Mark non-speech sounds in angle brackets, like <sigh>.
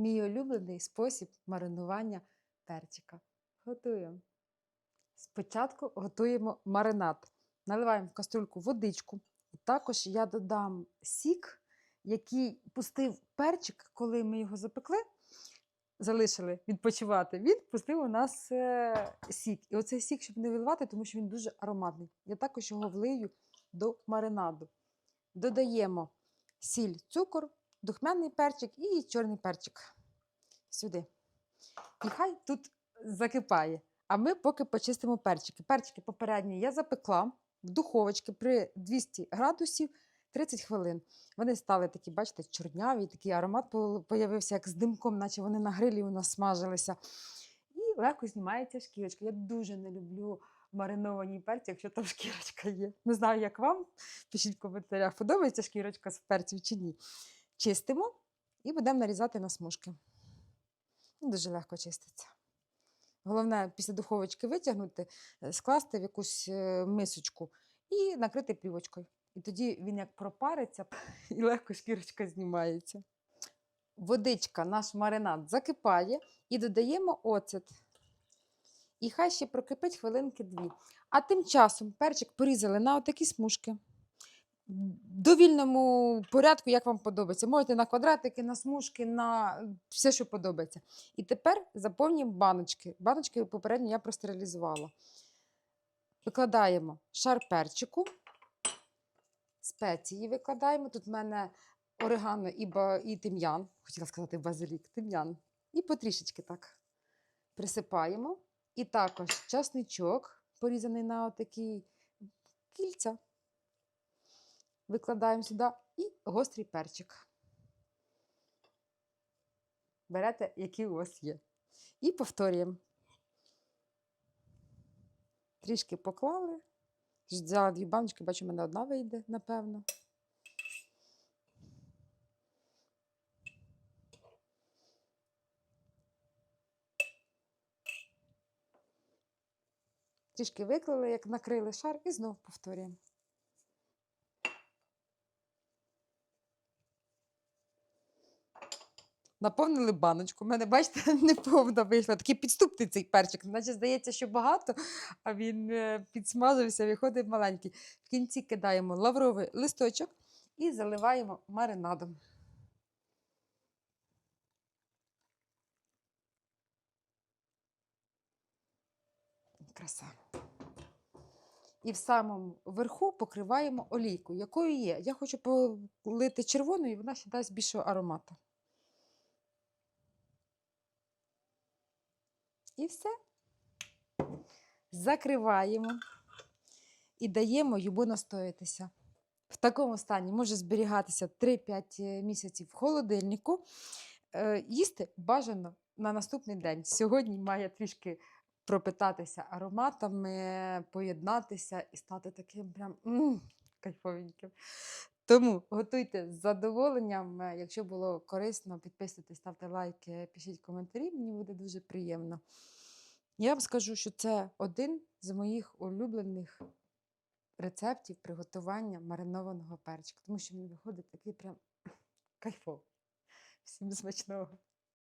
Мій улюблений спосіб маринування перчика. Готуємо. Спочатку готуємо маринад. Наливаємо в каструльку водичку. І також я додам сік, який пустив перчик, коли ми його запекли, залишили відпочивати. Він пустив у нас е, сік. І оцей сік, щоб не виливати, тому що він дуже ароматний. Я також його влию до маринаду. Додаємо сіль, цукор, духмяний перчик і чорний перчик. Сюди. І хай тут закипає. А ми поки почистимо перчики. Перчики попередньо я запекла в духовочці при 200 градусів 30 хвилин. Вони стали такі, бачите, чорняві, такий аромат появився, як з димком, наче вони на грилі у нас смажилися. І легко знімається шкірочка. Я дуже не люблю мариновані перці, якщо там шкірочка є. Не знаю, як вам. Пишіть в коментарях, подобається шкірочка з перців чи ні. Чистимо і будемо нарізати на смужки. Ну, Дуже легко чиститься. Головне, після духовочки витягнути, е, скласти в якусь е, мисочку і накрити плівочкою. І тоді він як пропариться <laughs> і легко шкірочка знімається. Водичка, наш маринад закипає і додаємо оцет. І хай ще прокипить хвилинки дві. А тим часом перчик порізали на отакі смужки. Довільному порядку, як вам подобається. Можете на квадратики, на смужки, на все, що подобається. І тепер заповнюємо баночки. Баночки попередньо я простерилізувала. Викладаємо шар перчику, спеції викладаємо. Тут в мене орегано і, ба, і тим'ян, хотіла сказати базилік, тим'ян. І потрішечки так присипаємо. І також часничок, порізаний на отакі кільця. Викладаємо сюди і гострий перчик. Берете, який у вас є. І повторюємо. Трішки поклали. Взяла дві баночки, бачу, в мене одна вийде, напевно. Трішки виклали, як накрили шар, і знову повторюємо. Наповнили баночку. У мене, бачите, <laughs> не повна вийшла. Такий підступний цей перчик. Наче здається, що багато, а він е, виходить маленький. В кінці кидаємо лавровий листочок і заливаємо маринадом. Краса. І в самому верху покриваємо олійкою, якою є. Я хочу полити червоною, і вона ще дасть більшого аромату. І все. Закриваємо і даємо йому настоятися. В такому стані може зберігатися 3-5 місяців в холодильнику. Е, Їсти бажано на наступний день. Сьогодні має трішки пропитатися ароматами, поєднатися і стати таким прям кайфовеньким. Тому готуйте з задоволенням. Е, Якщо було корисно, підписуйтесь, ставте лайки, пишіть коментарі, мені буде дуже приємно. Я вам скажу, що це один з моїх улюблених рецептів приготування маринованого перчика, тому що він виходить такий прям кайфовий. Всім смачного!